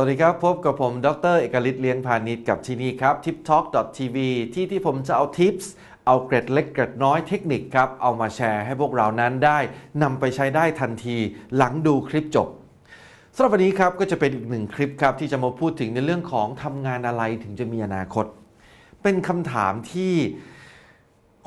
วัสดีครับ พบกับผม ดร เอกฤทธิ์เลี้ยงพาณิชย์กับที่นี่ครับ tiptalk.tv ที่ที่ผมจะเอาทิปส์เอาเกร็ดเล็กเกร็ดน้อยเทคนิคครับ เอามาแชร์ให้พวกเรานั้นได้นำไปใช้ได้ทันทีหลังดูคลิปจบสำหรับวันนี้ครับก็จะเป็นอีกหนึ่งคลิปครับ ที่จะมาพูดถึงในเรื่องของทำงานอะไรถึงจะมีอนาคต เป็นคำถามที่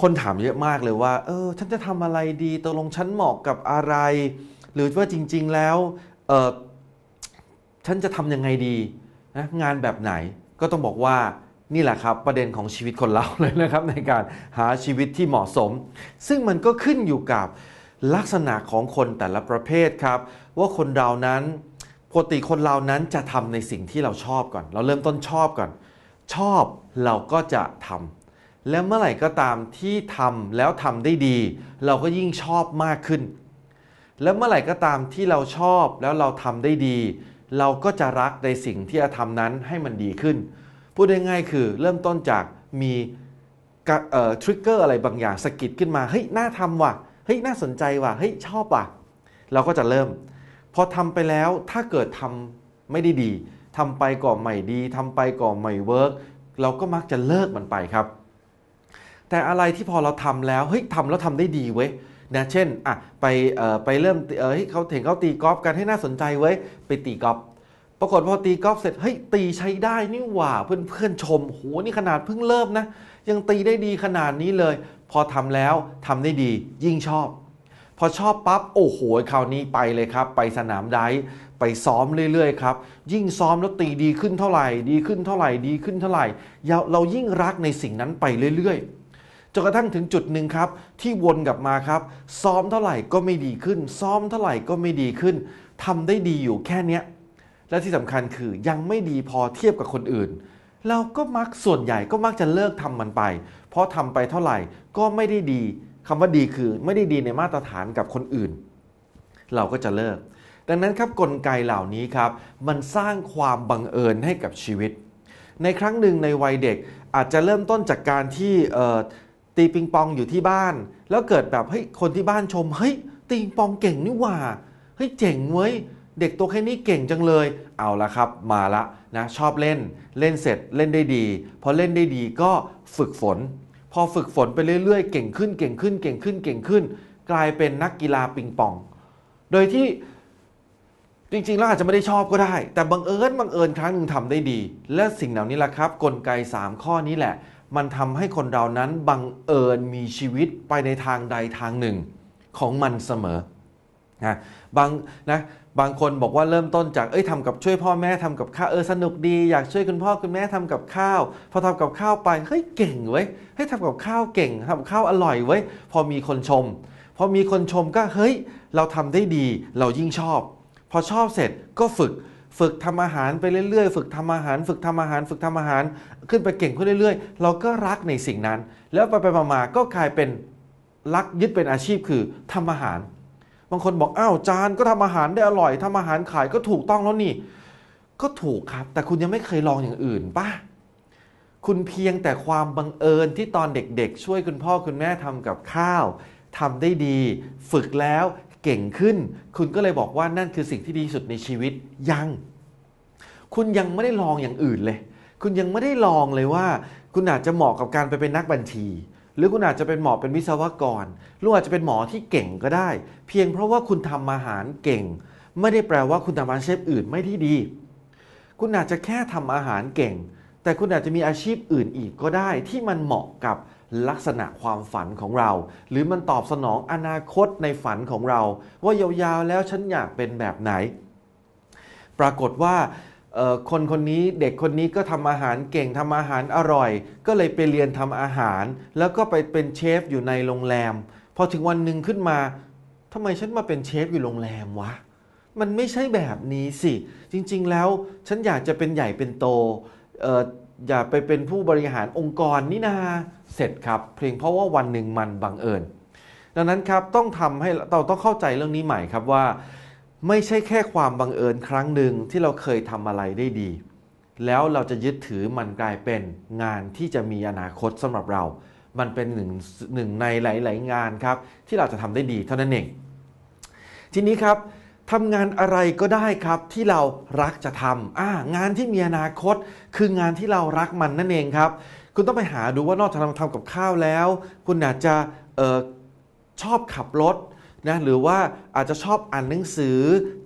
คนถามเยอะมากเลยว่า เออ ฉันจะทำอะไรดีตกลงฉันเหมาะกับอะไร หรือว่าจริง ๆ แล้วเออ ฉันจะทำยังไงดีนะงานแบบไหนก็ต้องบอกว่านี่แหละครับประเด็นของชีวิตคนเราเลยนะครับในการหาชีวิตที่เหมาะสม ซึ่งมันก็ขึ้นอยู่กับลักษณะของคนแต่ละประเภทครับ ว่าคนเรานั้นปกติคนเรานั้นจะทำในสิ่งที่เราชอบก่อน เราเริ่มต้นชอบก่อน ชอบเราก็จะทำแล้วเมื่อไหร่ก็ตามที่ทำแล้วทำได้ดี เราก็ยิ่งชอบมากขึ้น แล้วเมื่อไหร่ก็ตามที่เราชอบแล้วเราทำได้ดี เราก็จะรักในสิ่งที่จะทำนั้นให้มันดีขึ้น พูดง่ายๆคือเริ่มต้นจากมีทริกเกอร์อะไรบางอย่างสะกิดขึ้นมา เฮ้ย น่าทำว่ะ เฮ้ย น่าสนใจว่ะ เฮ้ย ชอบว่ะ เราก็จะเริ่ม พอทำไปแล้วถ้าเกิดทำไม่ได้ดีทำไปก่อไม่ดีทำไปก่อไม่เวิร์กเราก็มักจะเลิกมันไปครับ แต่อะไรที่พอเราทำแล้ว เฮ้ยทำแล้วทำได้ดีเว้ย นะเช่นอะไปเอ่อไปเริ่มเออเฮ้ยเขาเห็นเขาตีกอล์ฟกันให้น่าสนใจเว้ยไปตีกอล์ฟปรากฏพอตีกอล์ฟเสร็จเฮ้ยตีใช้ได้นี่หว่าเพื่อนเพื่อนๆชมโหนี่ขนาดเพิ่งเริ่มนะ ยังตีได้ดีขนาดนี้เลย พอทำแล้วทำได้ดี ยิ่งชอบ พอชอบปั๊บโอ้โหคราวนี้ไปเลยครับ ไปสนามไดไปซ้อมเรื่อยๆครับ ยิ่งซ้อมแล้วตีดีขึ้นเท่าไหร่ ดีขึ้นเท่าไหร่ดีขึ้นเท่าไหร่เรายิ่งรักในสิ่งนั้นไปเรื่อยๆ จนกระทั่งถึงจุดหนึ่งครับ ที่วนกลับมาครับ ซ้อมเท่าไหร่ก็ไม่ดีขึ้น ซ้อมเท่าไหร่ก็ไม่ดีขึ้นทำได้ดีอยู่แค่เนี้ยและที่สำคัญคือยังไม่ดีพอเทียบกับคนอื่น เราก็มักส่วนใหญ่ก็มักจะเลิกทำมันไป เพราะทำไปเท่าไหร่ก็ไม่ได้ดีคำว่าดีคือไม่ได้ดีในมาตรฐานกับคนอื่น เราก็จะเลิก ดังนั้นครับกลไกเหล่านี้ครับ มันสร้างความบังเอิญให้กับชีวิต ในครั้งหนึ่งในวัยเด็กอาจจะเริ่มต้นจากการที่ ตีปิงปองอยู่ที่บ้าน แล้วเกิดแบบเฮ้ยคนที่บ้านชมเฮ้ยตีปิงปองเก่งนี่หว่าเฮ้ยเจ๋งเว้ยเด็กตัวแค่นี้เก่งจังเลย เอาละครับ มาละนะชอบเล่น เล่นเสร็จเล่นได้ดี พอเล่นได้ดีก็ฝึกฝน พอฝึกฝนไปเรื่อยๆ เก่งขึ้นเก่งขึ้นเก่งขึ้นเก่งขึ้น กลายเป็นนักกีฬาปิงปอง โดยที่จริงๆแล้วอาจจะไม่ได้ชอบก็ได้ แต่บังเอิญบังเอิญครั้งหนึ่งทำได้ดี และสิ่งเหล่านี้แหละครับ กลไก 3 ข้อนี้แหละ มันทำให้คนเรานั้นบังเอิญมีชีวิตไปในทางใดทางหนึ่งของมันเสมอนะบางนะบางคนบอกว่าเริ่มต้นจากเอ้ยทำกับช่วยพ่อแม่ทำกับข้าวเออสนุกดีอยากช่วยคุณพ่อคุณแม่ทำกับข้าว พอทำกับข้าวไปเฮ้ยเก่งเว้ยเฮ้ยทำกับข้าวเก่งทำข้าวอร่อยเว้ยพอมีคนชม พอมีคนชมก็เฮ้ยเราทำได้ดีเรายิ่งชอบ พอชอบเสร็จก็ฝึก ฝึกทำอาหารไปเรื่อยๆ ฝึกทำอาหาร ฝึกทำอาหาร ฝึกทำอาหาร ขึ้นไปเก่งขึ้นเรื่อยๆ เราก็รักในสิ่งนั้น แล้วไปไปๆมาๆก็กลายเป็นรักยึดเป็นอาชีพคือทำอาหาร บางคนบอกอ้าวจานก็ทำอาหารได้อร่อยทำอาหารขายก็ถูกต้องแล้วนี่ ก็ถูกครับ แต่คุณยังไม่เคยลองอย่างอื่นป่ะคุณเพียงแต่ความบังเอิญที่ตอนเด็กๆ ช่วยคุณพ่อคุณแม่ทำกับข้าวทำได้ดี ฝึกแล้ว เก่งขึ้น คุณก็เลยบอกว่านั่นคือสิ่งที่ดีสุดในชีวิตยัง คุณยังไม่ได้ลองอย่างอื่นเลย คุณยังไม่ได้ลองเลยว่า คุณอาจจะเหมาะกับการไปเป็นนักบัญชี หรือคุณอาจจะเป็นหมอเป็นวิศวกรหรืออาจจะเป็นหมอที่เก่งก็ได้ เพียงเพราะว่าคุณทำอาหารเก่ง ไม่ได้แปลว่าคุณทำอาชีพอื่นไม่ที่ดี คุณอาจจะแค่ทำอาหารเก่ง แต่คุณอาจจะมีอาชีพอื่นอีกก็ได้ ที่มันเหมาะกับ ลักษณะความฝันของเรา หรือมันตอบสนองอนาคตในฝันของเรา ว่ายาวๆแล้วฉันอยากเป็นแบบไหน ปรากฏว่าคนคนนี้เด็กคนนี้ก็ทำอาหารเก่งทำอาหารอร่อย ก็เลยไปเรียนทำอาหาร แล้วก็ไปเป็นเชฟอยู่ในโรงแรม พอถึงวันหนึ่งขึ้นมาทำไมฉันมาเป็นเชฟอยู่โรงแรมวะมันไม่ใช่แบบนี้สิ จริงๆแล้วฉันอยากจะเป็นใหญ่เป็นโต อย่าไปเป็นผู้บริหารองค์กรนี่นาเสร็จครับเพียงเพราะว่าวันหนึ่งมันบังเอิญดังนั้นครับต้องทำให้เราต้องเข้าใจเรื่องนี้ใหม่ครับว่า ไม่ใช่แค่ความบังเอิญครั้งหนึ่งที่เราเคยทำอะไรได้ดี แล้วเราจะยึดถือมันกลายเป็นงานที่จะมีอนาคตสำหรับเรา มันเป็นหนึ่งหนึ่งในหลาย ๆ งานครับที่เราจะทำได้ดีเท่านั้นเองทีนี้ครับ ทำงานอะไรก็ได้ครับที่เรารักจะทำอ่างานที่มีอนาคต คืองานที่เรารักมันนั่นเองครับ คุณต้องไปหาดูว่านอกจากทำกับข้าวแล้ว คุณอาจจะออชอบขับรถนะหรือว่าอาจจะชอบอ่านหนังสือ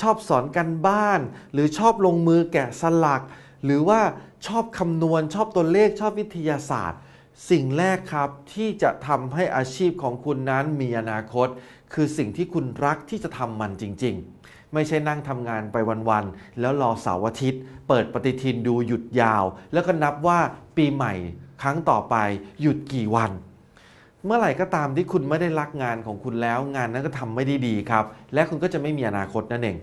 ชอบสอนกันบ้าน หรือชอบลงมือแกะสลัก หรือว่าชอบคำนวณชอบตัวเลขชอบวิทยาศาสตร์ สิ่งแรกครับที่จะทำให้อาชีพของคุณนั้นมีอนาคต คือสิ่งที่คุณรักที่จะทำมันจริง ๆ ไม่ใช่นั่งทำงานไปวันๆแล้วรอเสาร์อาทิตย์ เปิดปฏิทินดูหยุดยาว แล้วก็นับว่าปีใหม่ครั้งต่อไปหยุดกี่วัน เมื่อไหร่ก็ตามที่คุณไม่ได้รักงานของคุณแล้ว งานนั้นก็ทำไม่ได้ดีครับ และคุณก็จะไม่มีอนาคตนั่นเอง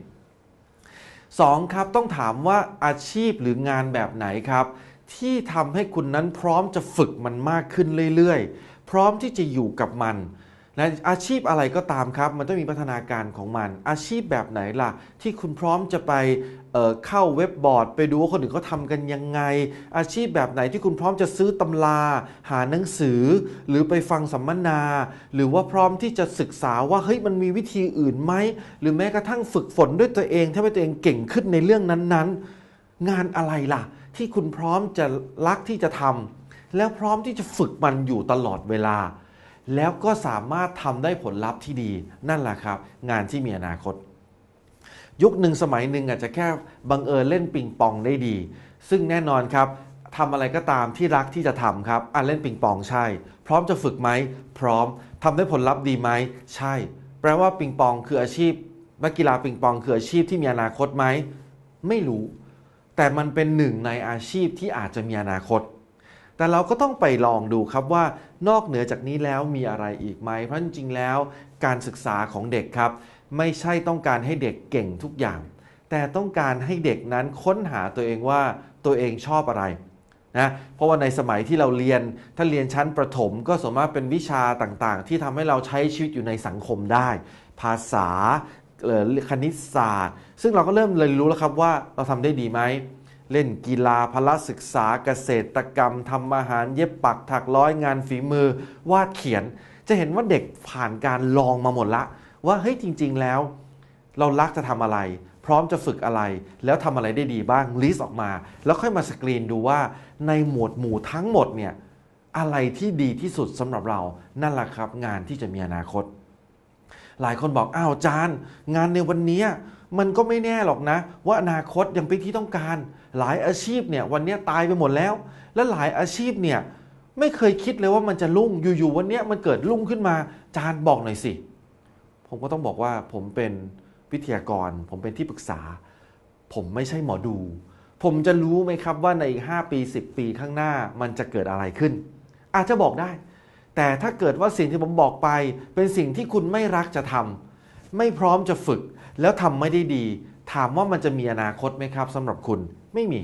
2. ครับต้องถามว่าอาชีพหรืองานแบบไหนครับ ที่ทำให้คุณนั้นพร้อมจะฝึกมันมากขึ้นเรื่อยๆ พร้อมที่จะอยู่กับมันนะอาชีพอะไรก็ตามครับ มันต้องมีพัฒนาการของมัน อาชีพแบบไหนล่ะ ที่คุณพร้อมจะไปเเข้าเว็บบอร์ด ไปดูว่าคนอื่นเขาทำกันยังไง อาชีพแบบไหนที่คุณพร้อมจะซื้อตำรา หาหนังสือ หรือไปฟังสัมมนา หรือว่าพร้อมที่จะศึกษาว่าเฮ้ยมันมีวิธีอื่นไหมหรือแม้กระทั่งฝึกฝนด้วยตัวเองถ้าให้ตัวเองเก่งขึ้นในเรื่องนั้นๆ งานอะไรล่ะ ที่คุณพร้อมจะรักที่จะทำแล้วพร้อมที่จะฝึกมันอยู่ตลอดเวลา แล้วก็สามารถทำได้ผลลัพธ์ที่ดีนั่นแหละครับ งานที่มีอนาคต ยุคหนึ่งสมัยหนึ่งอาจจะแค่บังเอิญเล่นปิงปองได้ดี ซึ่งแน่นอนครับทำอะไรก็ตามที่รักที่จะทำครับอะเล่นปิงปองใช่ พร้อมจะฝึกไหมพร้อมทำได้ผลลัพธ์ดีไหมใช่ แปลว่าปิงปองคืออาชีพนักกีฬาปิงปองคืออาชีพที่มีอนาคตไหมไม่รู้ แต่มันเป็นหนึ่งในอาชีพที่อาจจะมีอนาคต แต่เราก็ต้องไปลองดูครับว่านอกเหนือจากนี้แล้วมีอะไรอีกไหม เพราะจริงๆแล้วการศึกษาของเด็กครับ ไม่ใช่ต้องการให้เด็กเก่งทุกอย่าง แต่ต้องการให้เด็กนั้นค้นหาตัวเองว่าตัวเองชอบอะไรนะเพราะว่าในสมัยที่เราเรียนถ้าเรียนชั้นประถมก็สามารถเป็นวิชาต่างๆ ที่ทำให้เราใช้ชีวิตอยู่ในสังคมได้ ภาษา คณิตศาสตร์ ซึ่งเราก็เริ่มเรียนรู้แล้วครับว่าเราทำได้ดีไหม เล่นกีฬาพละศึกษาเกษตรกรรมทำอาหารเย็บปักถักร้อยงานฝีมือ วาดเขียน จะเห็นว่าเด็กผ่านการลองมาหมดละ ว่าเฮ้ยจริง ๆ แล้ว เรารักจะทำอะไร พร้อมจะฝึกอะไร แล้วทำอะไรได้ดีบ้างลิสต์ออกมา แล้วค่อยมาสกรีนดูว่าในหมวดหมู่ทั้งหมดเนี่ยอะไรที่ดีที่สุดสำหรับเรานั่นแหละครับ งานที่จะมีอนาคต หลายคนบอกอ้าวจานงานในวันนี้มันก็ไม่แน่หรอกนะ ว่าอนาคตยังเป็นที่ต้องการ หลายอาชีพเนี่ยวันนี้ตายไปหมดแล้ว และหลายอาชีพเนี่ยไม่เคยคิดเลยว่ามันจะรุ่งอยู่ๆวันนี้มันเกิดรุ่งขึ้นมาจานบอกหน่อยสิผมก็ต้องบอกว่าผมเป็นวิทยากร ผมเป็นที่ปรึกษา ผมไม่ใช่หมอดู ผมจะรู้ไหมครับว่าในอีก5ปี 10 ปีข้างหน้ามันจะเกิดอะไรขึ้น อาจจะบอกได้ แต่ถ้าเกิดว่าสิ่งที่ผมบอกไป เป็นสิ่งที่คุณไม่รักจะทำไม่พร้อมจะฝึก แล้วทำไม่ได้ดี ถามว่ามันจะมีอนาคตไหมครับสำหรับคุณไม่มี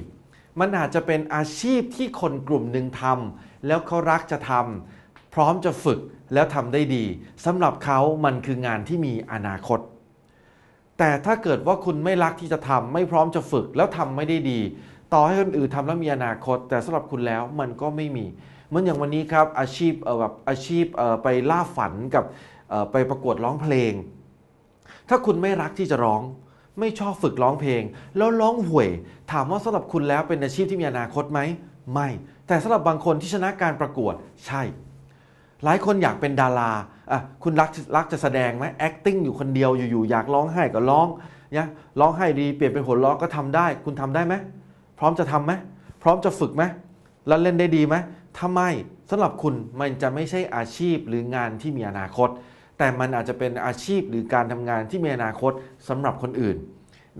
มันอาจจะเป็นอาชีพที่คนกลุ่มหนึ่งทำแล้วเขารักจะทำพร้อมจะฝึกแล้วทำได้ดีสำหรับเขามันคืองานที่มีอนาคต แต่ถ้าเกิดว่าคุณไม่รักที่จะทำไม่พร้อมจะฝึกแล้วทำไม่ได้ดี ต่อให้คนอื่นทำแล้วมีอนาคต แต่สำหรับคุณแล้วมันก็ไม่มี เหมือนอย่างวันนี้ครับอาชีพแบบอาชีพไปล่าฝันกับไปประกวดร้องเพลง ถ้าคุณไม่รักที่จะร้อง ไม่ชอบฝึกร้องเพลง แล้วร้องห่วย ถามว่าสำหรับคุณแล้วเป็นอาชีพที่มีอนาคตไหมไม่ แต่สำหรับบางคนที่ชนะการประกวดใช่ หลายคนอยากเป็นดาราอะคุณรักรักจะแสดงไหม acting อยู่คนเดียวอยู่ๆอยากร้องไห้ก็ร้องเนี่ยร้องไห้ดีเปลี่ยนเป็นหัวเราะก็ทำได้ คุณทำได้ไหมพร้อมจะทำไหมพร้อมจะฝึกไหมแล้วเล่นได้ดีไหม ถ้าไม่สำหรับคุณมันจะไม่ใช่อาชีพหรืองานที่มีอนาคต แต่มันอาจจะเป็นอาชีพหรือการทำงานที่มีอนาคตสำหรับคนอื่น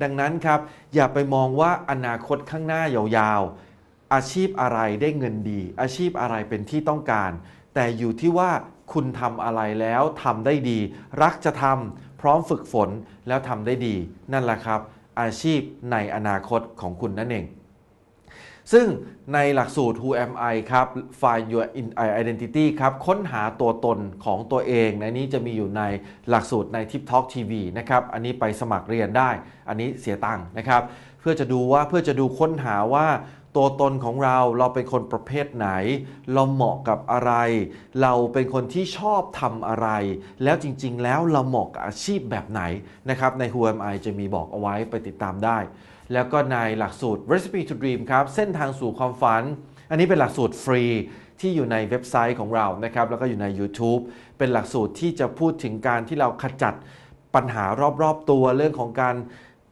ดังนั้นครับ อย่าไปมองว่าอนาคตข้างหน้ายาวๆ อาชีพอะไรได้เงินดี อาชีพอะไรเป็นที่ต้องการ แต่อยู่ที่ว่าคุณทำอะไรแล้วทำได้ดี รักจะทำพร้อมฝึกฝนแล้วทำได้ดี นั่นแหละครับ อาชีพในอนาคตของคุณนั่นเอง ซึ่งในหลักสูตร Who am I ครับ Find Your Identity ครับ ค้นหาตัวตนของตัวเอง ในนี้จะมีอยู่ในหลักสูตรใน TikTok TV นะครับ อันนี้ไปสมัครเรียนได้ อันนี้เสียตังค์นะครับ เพื่อจะดูว่าเพื่อจะดูค้นหาว่า ตัวตนของเราเราเป็นคนประเภทไหน เราเหมาะกับอะไร เราเป็นคนที่ชอบทำอะไร แล้วจริงๆ แล้วเราเหมาะกับอาชีพแบบไหนนะครับใน Who Am I จะมีบอกเอาไว้ไปติดตามได้ แล้วก็ในหลักสูตร Recipe to Dream ครับเส้นทางสู่ความฝัน อันนี้เป็นหลักสูตรฟรีที่อยู่ในเว็บไซต์ของเรานะครับแล้วก็อยู่ใน YouTube เป็นหลักสูตรที่จะพูดถึงการที่เราขจัดปัญหารอบๆตัวเรื่องของการ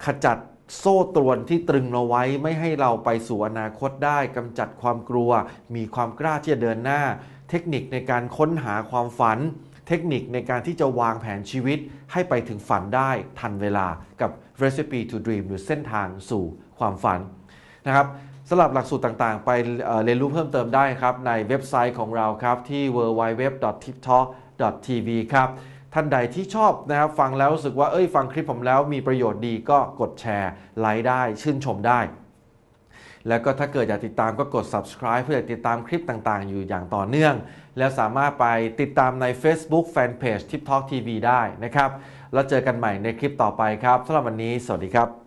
ขจัด โซ่ตรวนที่ตรึงเราไว้ไม่ให้เราไปสู่อนาคตได้กำจัดความกลัว มีความกล้าที่จะเดินหน้า เทคนิคในการค้นหาความฝัน เทคนิคในการที่จะวางแผนชีวิต ให้ไปถึงฝันได้ทันเวลากับ Recipe to Dream หรือเส้นทางสู่ความฝันนะครับสำหรับหลักสูตรต่างๆ ไปเรียนรู้เพิ่มเติมได้ครับ ในเว็บไซต์ของเราครับที่ www.tiptalk.tv ครับ ท่านใดที่ชอบนะครับฟังแล้วรู้สึกว่าเอ้ยฟังคลิปผมแล้วมีประโยชน์ดีก็กดแชร์ไลค์ได้ ชื่นชมได้ แล้วก็ถ้าเกิดอยากติดตามก็กด subscribe เพื่อติดตามคลิปต่างๆ อยู่อย่างต่อเนื่อง แล้วสามารถไปติดตามใน Facebook Fanpage TikTok TV ได้นะครับ แล้วเจอกันใหม่ในคลิปต่อไปครับสำหรับวันนี้ สวัสดีครับ